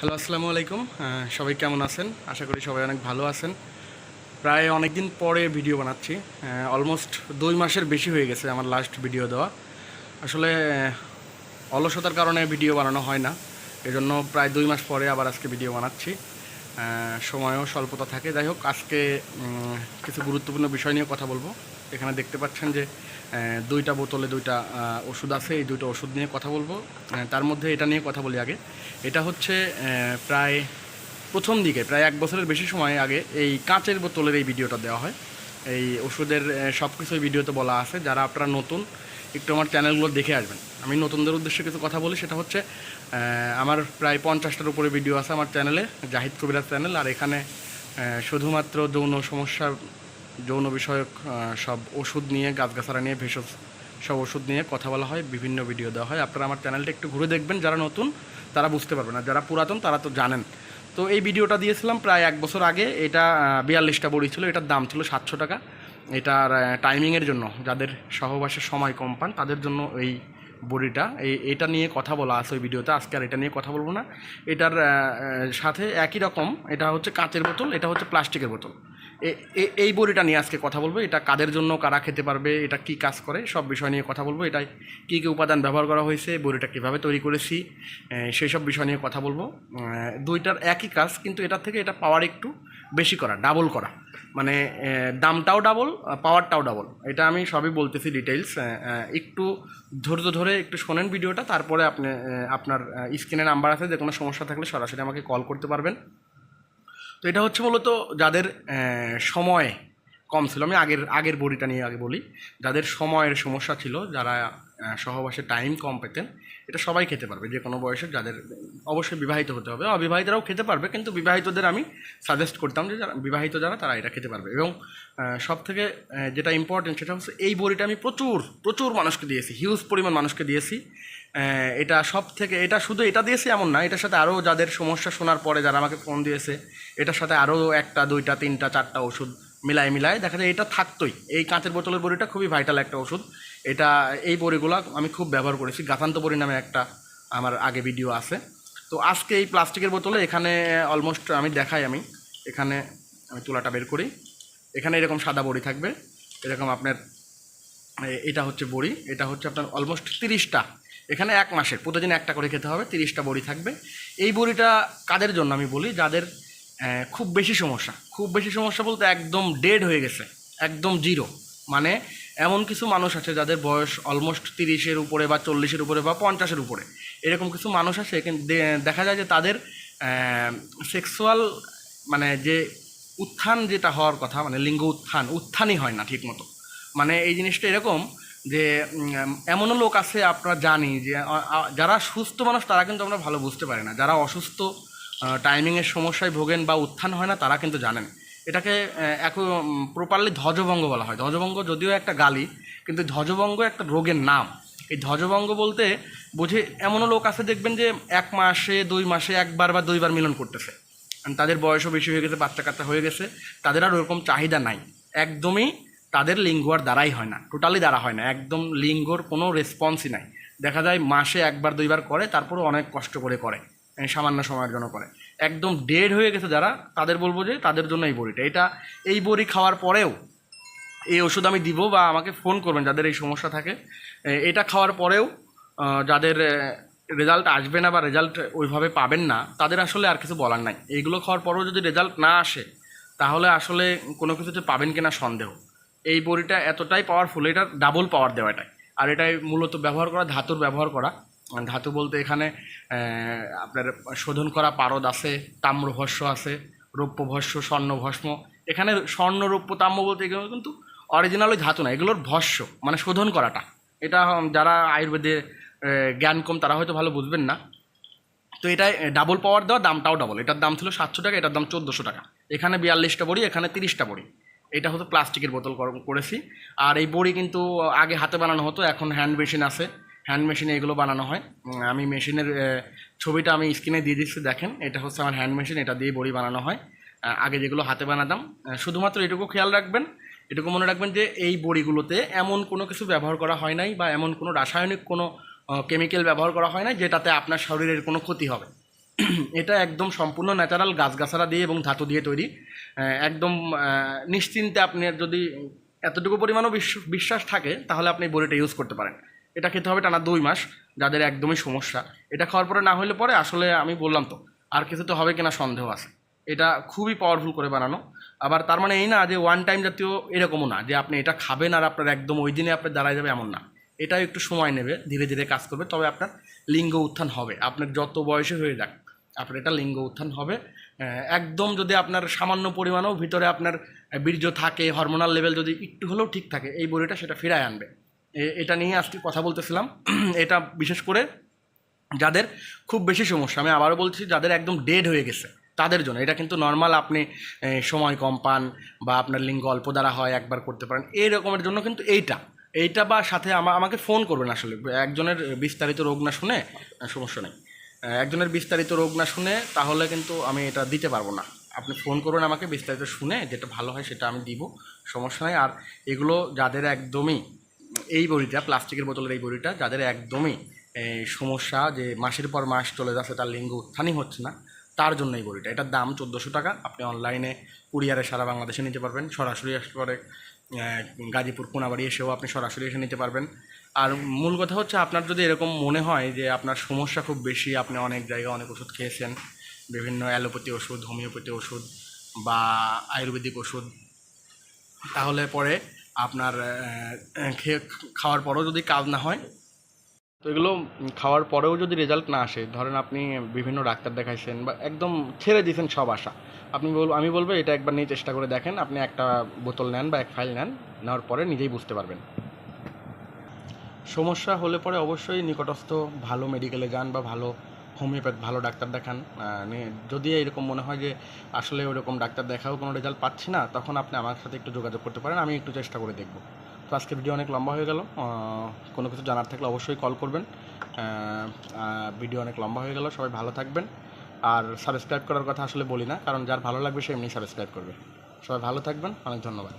Hello, আসসালামু আলাইকুম। সবাই কেমন আছেন? আশা করি সবাই অনেক ভালো আছেন। প্রায় অনেক দিন পরে ভিডিও বানাচ্ছি। অলমোস্ট দুই মাসের বেশি হয়ে গেছে আমার লাস্ট ভিডিও দেওয়া। আসলে অলসতার কারণে ভিডিও বানানো হয় না। এজন্য প্রায় দুই মাস পরে আবার আজকে ভিডিও বানাচ্ছি। সময়ও স্বল্পতা থাকে। যাই হোক, আজকে কিছু গুরুত্বপূর্ণ বিষয় নিয়ে কথা বলব। এখানে দেখতে পাচ্ছেন যে দুইটা বোতলে দুইটা ওষুধ আছে। এই দুইটা ওষুধ নিয়ে কথা বলব। তার মধ্যে এটা নিয়ে কথা বলি আগে। এটা হচ্ছে প্রায় প্রথম দিকে, প্রায় এক বছরের বেশি সময় আগে এই কাঁচের বোতলের এই ভিডিওটা দেওয়া হয়। এই ওষুধের সব কিছু ভিডিওতে বলা আছে। যারা আপনারা নতুন, একটু আমার চ্যানেলগুলো দেখে আসবেন। আমি নতুনদের উদ্দেশ্যে কিছু কথা বলি। সেটা হচ্ছে আমার প্রায় পঞ্চাশটার উপরে ভিডিও আছে আমার চ্যানেলে, জাহিদ কবিরাজ চ্যানেল। আর এখানে শুধুমাত্র যৌন সমস্যা যৌন বিষয়ক সব ওষুধ নিয়ে, গাছগাছারা নিয়ে, ভেষজ সব ওষুধ নিয়ে কথা বলা হয়, বিভিন্ন ভিডিও দেওয়া হয়। আপনারা আমার চ্যানেলটা একটু ঘুরে দেখবেন, যারা নতুন, তারা বুঝতে পারবেন। আর যারা পুরাতন, তারা তো জানেন। তো এই ভিডিওটা দিয়েছিলাম প্রায় এক বছর আগে। এটা বিয়াল্লিশটা বড়ি ছিল, এটার দাম ছিল সাতশো টাকা। এটার টাইমিংয়ের জন্য, যাদের সহবাসের সময় কম পান, তাদের জন্য এই বড়িটা, এই, এটা নিয়ে কথা বলা আছে ওই ভিডিওতে। আজকে আর এটা নিয়ে কথা বলব না। এটার সাথে একই রকম, এটা হচ্ছে কাঁচের বোতল, এটা হচ্ছে প্লাস্টিকের বোতল। এই বড়িটা নিয়ে আজকে কথা বলব। এটা কাদের জন্য, কারা খেতে পারবে, এটা কি কাজ করে, সব বিষয় নিয়ে কথা বলব। এটাই কী কী উপাদান ব্যবহার করা হয়েছে, বড়িটা কীভাবে তৈরি করেছি সেই সব বিষয় নিয়ে কথা বলব। দুইটার একই কাজ, কিন্তু এটার থেকে এটা পাওয়ার একটু বেশি করা ডাবল করা। মানে দামটাও ডাবল পাওয়ারটাও ডাবল এটা আমি সবই বলতেছি ডিটেলস একটু ধৈর্য ধরে একটু শোনেন ভিডিওটা তারপরে আপনি আপনার স্ক্রিনে নাম্বার আছে যে কোনো সমস্যা থাকলে সরাসরি আমাকে কল করতে পারবেন। তো এটা হচ্ছে মূলত যাদের সময় কম ছিল। আমি আগের আগের বড়িটা নিয়ে আগে বলি। যাদের সময়ের সমস্যা ছিল, যারা সহবাসে টাইম কম পেতেন, এটা সবাই খেতে পারবে, যে কোনো বয়সের যাদের, অবশ্যই বিবাহিত হতে হবে। অবিবাহিতরাও খেতে পারবে, কিন্তু বিবাহিতদের আমি সাজেস্ট করতাম যে যারা, বিবাহিত যারা, তারা এটা খেতে পারবে। এবং সব থেকে যেটা ইম্পর্টেন্ট সেটা হচ্ছে এই বড়িটা আমি প্রচুর প্রচুর মানুষকে দিয়েছি হিউজ পরিমাণ মানুষকে দিয়েছি। এটা সব থেকে এটা শুধু এটা দিয়েছি এমন না, এটার সাথে আরও যাদের সমস্যা শোনার পরে যারা আমাকে ফোন দিয়েছে, এটার সাথে আরও একটা, দুইটা, তিনটা, চারটা ওষুধ মিলায় মিলায় দেখা যায় এটা থাকতোই। এই কাঁচের বোতলের বড়িটা খুবই ভাইটাল একটা ওষুধ। এটা, এই বড়িগুলো আমি খুব ব্যবহার করেছি। গাথান্ত বড়ি নামে একটা আমার আগে ভিডিও আছে। তো আজকে এই প্লাস্টিকের বোতলে এখানে অলমোস্ট আমি দেখাই আমি। এখানে আমি তুলাটা বের করি। এখানে এরকম সাদা বড়ি থাকবে। এরকম আপনার এটা হচ্ছে বড়ি। এটা হচ্ছে আপনার অলমোস্ট তিরিশটা। এখানে এক মাসের, প্রতিদিন একটা করে খেতে হবে, তিরিশটা বড়ি থাকবে। এই বড়িটা কাদের জন্য আমি বলি? যাদের খুব বেশি সমস্যা। খুব বেশি সমস্যা বলতে একদম ডেড হয়ে গেছে। একদম জিরো মানে এমন কিছু মানুষ আছে যাদের বয়স অলমোস্ট তিরিশের উপরে বা চল্লিশের উপরে বা পঞ্চাশের উপরে। এরকম কিছু মানুষ আছে কিন্তু দেখা যায় যে তাদের সেক্সুয়াল মানে যে উত্থান যেটা হওয়ার কথা মানে লিঙ্গ উত্থান, উত্থানই হয় না ঠিক মতো মানে এই জিনিসটা এরকম যে এমনও লোক আছে আপনারা জানি যে যারা সুস্থ মানুষ তারা কিন্তু আমরা ভালো বুঝতে পারি না। যারা অসুস্থ টাইমিংয়ের সমস্যায় ভোগেন বা উত্থান হয় না তারা কিন্তু জানেন। এটাকে এক প্রপারলি ধ্বজভঙ্গ বলা হয়। ধ্বজভঙ্গ যদিও একটা গালি, কিন্তু ধ্বজভঙ্গ একটা রোগের নাম। এই ধ্বজভঙ্গ বলতে বুঝে এমনও লোক আছে দেখবেন যে এক মাসে, দুই মাসে, একবার বা দুইবার মিলন করতেছে। তাদের বয়সও বেশি হয়ে গেছে, বাচ্চা কাচ্চা হয়ে গেছে, তাদের আর ওরকম চাহিদা নাই। একদমই তাদের লিঙ্গ আর দ্বারাই হয় না টোটালি দ্বারা হয় না, একদম লিঙ্গর কোনো রেসপন্সই নাই। দেখা যায় মাসে একবার, দুইবার করে, তারপরও অনেক কষ্ট করে করে। সামান্য সময়ের জন্য করে। একদম ডেড হয়ে গেছে যারা, তাদের বলব যে তাদের জন্য এই বড়িটা। এটা এই বড়ি খাওয়ার পরেও এই ওষুধ আমি দিব বা আমাকে ফোন করবেন যাদের এই সমস্যা থাকে। এটা খাওয়ার পরেও যাদের রেজাল্ট আসবে না বা রেজাল্ট ওইভাবে পাবেন না, তাদের আসলে আর কিছু বলার নাই। এইগুলো খাওয়ার পরেও যদি রেজাল্ট না আসে, তাহলে আসলে কোনো কিছুতে পাবেন কিনা সন্দেহ। এই বড়িটা এতটাই পাওয়ারফুল এটা ডাবল পাওয়ার দেওয়া এটাই আর এটাই মূলত ব্যবহার করা, ধাতুর ব্যবহার করা। ধাতু বলতে এখানে আপনার শোধন করা পারদ আছে তাম্রভস্য আছে রৌপ্যভস্য স্বর্ণভস্ম এখানে স্বর্ণ, রৌপ্য, তাম্র বলতে এগুলো কিন্তু অরিজিনাল ওই ধাতু না, এগুলোর ভস্য মানে শোধন করাটা। এটা যারা আয়ুর্বেদে জ্ঞান কম, তারা হয়তো ভালো বুঝবেন না। তো এটাই ডাবল পাওয়ার দেওয়া, দামটাও ডাবল এটার দাম ছিল সাতশো টাকা, এটার দাম চোদ্দোশো টাকা। এখানে বিয়াল্লিশটা বড়ি, এখানে তিরিশটা বড়ি। এটা হতো প্লাস্টিকের বোতল কর- করেছি। আর এই বড়ি কিন্তু আগে হাতে বানানো হতো, এখন হ্যান্ড মেশিন আছে। হ্যান্ড মেশিনে এগুলো বানানো হয়। আমি মেশিনের ছবিটা আমি স্ক্রিনে দিয়ে দিচ্ছি, দেখেন। এটা হচ্ছে আমার হ্যান্ড মেশিন, এটা দিয়ে বড়ি বানানো হয়। আগে যেগুলো হাতে বানাতাম শুধুমাত্র এটুকু খেয়াল রাখবেন, এটুকু মনে রাখবেন যে এই বড়িগুলোতে এমন কোনো কিছু ব্যবহার করা হয় নাই বা এমন কোনো রাসায়নিক কোনো কেমিক্যাল ব্যবহার করা হয় না যেটাতে আপনার শরীরের কোনো ক্ষতি হবে। এটা একদম সম্পূর্ণ ন্যাচারাল গাছগাছালা দিয়ে এবং ধাতু দিয়ে তৈরি। একদম নিশ্চিন্তে আপনি যদি এতটুকু পরিমাণও বিশ্ব- বিশ্বাস থাকে, তাহলে আপনি বড়িটা ইউজ করতে পারেন। এটা খেতে হবে টানা দুই মাস, যাদের একদমই সমস্যা। এটা খাওয়ার পরে না হলে পরে আসলে আমি বললাম তো, আর কিছু তো হবে কিনা সন্দেহ আছে। এটা খুবই পাওয়ারফুল করে বানানো। আবার তার মানে এই না যে ওয়ান টাইম জাতীয় এরকমও না, যে আপনি এটা খাবেন আর আপনার একদম ওই দিনে আপনার দাঁড়ায় যাবে এমন না। এটাও একটু সময় নেবে, ধীরে ধীরে কাজ করবে, তবে আপনার লিঙ্গ উত্থান হবে। আপনার যত বয়সে হয়ে যাক, আপনার এটা লিঙ্গ উত্থান হবে। একদম যদি আপনার সামান্য পরিমাণেও ভিতরে আপনার বীর্য থাকে হরমোনাল লেভেল যদি একটু হলেও ঠিক থাকে, এই বড়িটা সেটা ফিরায় আনবে। এটা নিয়ে আজকে কথা বলতেছিলাম। এটা বিশেষ করে যাদের খুব বেশি সমস্যা, আমি আবারও বলছি যাদের একদম ডেড হয়ে গেছে, তাদের জন্য। এটা কিন্তু নর্মাল আপনি সময় কম পান বা আপনার লিঙ্গ অল্প দ্বারা হয়, একবার করতে পারেন। এই রকমের জন্য কিন্তু এইটা এইটা বা সাথে আমা, আমাকে ফোন করবেন আসলে। একজনের বিস্তারিত রোগ না শুনে সমস্যা নেই। একজনের বিস্তারিত রোগ না শুনে তাহলে কিন্তু আমি এটা দিতে পারব না। আপনি ফোন করবেন আমাকে, বিস্তারিত শুনে যেটা ভালো হয় সেটা আমি দিব, সমস্যা নেই। আর এগুলো যাদের একদমই এই বড়িটা, প্লাস্টিকের বোতলের এই বড়িটা, যাদের একদমই সমস্যা যে মাসের পর মাস চলে যাচ্ছে, তার লিঙ্গ উত্থানই হচ্ছে না, তার জন্য এই বড়িটা। এটার দাম চোদ্দোশো টাকা। আপনি অনলাইনে কুরিয়ারে সারা বাংলাদেশে নিতে পারবেন। সরাসরি আসতে পারে গাজীপুর কোনাবাড়ি এসেও আপনি সরাসরি এসে নিতে পারবেন। আর মূল কথা হচ্ছে, আপনার যদি এরকম মনে হয় যে আপনার সমস্যা খুব বেশি, আপনি অনেক জায়গায় অনেক ওষুধ খেয়েছেন, বিভিন্ন অ্যালোপ্যাথি ওষুধ, হোমিওপ্যাথি ওষুধ বা আয়ুর্বেদিক ওষুধ, তাহলে পরে আপনার খেয়ে খাওয়ার পরেও যদি কাজ না হয়। তো এগুলো খাওয়ার পরেও যদি রেজাল্ট না আসে, ধরেন আপনি বিভিন্ন ডাক্তার দেখাইছেন বা একদম ছেড়ে দিয়েছেন সব আশা, আপনি বল, আমি বলব এটা একবার নিয়ে চেষ্টা করে দেখেন, আপনি একটা বোতল নেন বা এক ফাইল নেন, নেওয়ার পরে নিজেই বুঝতে পারবেন। সমস্যা হলে পরে অবশ্যই নিকটস্থ ভালো মেডিকেলে যান বা ভালো হোমিওপ্যাথ ভালো ডাক্তার দেখান যদি এরকম মনে হয় যে আসলে ওরকম ডাক্তার দেখাও কোনো রেজাল্ট পাচ্ছি না, তখন আপনি আমার সাথে একটু যোগাযোগ করতে পারেন, আমি একটু চেষ্টা করে দেখব। তো আজকে ভিডিও অনেক লম্বা হয়ে গেল কোনো কিছু জানার থাকলে অবশ্যই কল করবেন। ভিডিও অনেক লম্বা হয়ে গেল, সবাই ভালো থাকবেন। আর সাবস্ক্রাইব করার কথা আসলে বলি না, কারণ যার ভালো লাগবে সে এমনি সাবস্ক্রাইব করবে। সবাই ভালো থাকবেন, অনেক ধন্যবাদ।